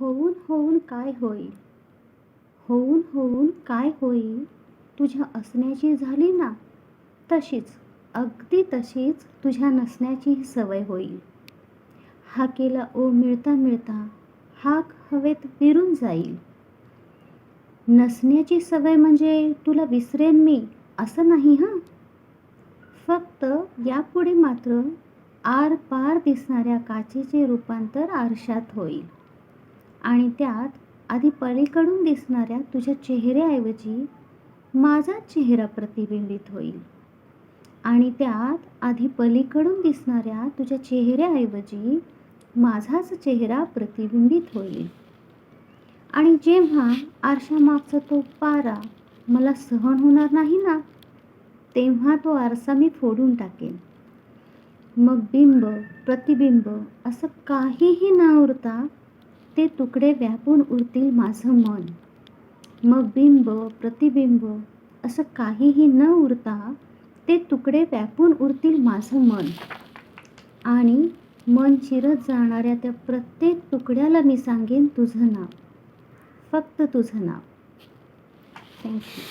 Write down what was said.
होऊन होऊन काय होईल? होऊन होऊन काय होईल? तुझ्या असण्याची झाली ना? तशीच अगदी तशीच तुझ्या नसण्याचीही सवय होईल. हाकेला ओ मिळता मिळता हाक हवेत विरून जाईल. नसण्याची सवय म्हणजे तुला विसरेन मी असं नाही हां? फक्त यापुढे मात्र आर पार दिसणाऱ्या काचेचे रूपांतर आरशात होईल. आणि त्यात आधी पलीकडून दिसणाऱ्या तुझ्या चेहऱ्याऐवजी माझा चेहरा प्रतिबिंबित होईल. आणि त्यात आधी पलीकडून दिसणाऱ्या तुझ्या चेहऱ्याऐवजी माझाच चेहरा प्रतिबिंबित होईल. आणि जेव्हा आरशामागचा तो पारा मला सहन होणार नाही ना तेव्हा तो आरसा मी फोडून टाकेन. मग बिंब प्रतिबिंब असं काहीही न उरता ते तुकडे व्यापून उरतील माझं मन. मग बिंब प्रतिबिंब असं काहीही न उरता ते तुकडे व्यापून उरतील माझं मन. आणि मन चिरत जाणाऱ्या त्या प्रत्येक तुकड्याला मी सांगेन तुझं नाव. फक्त तुझं नाव. थँक्यू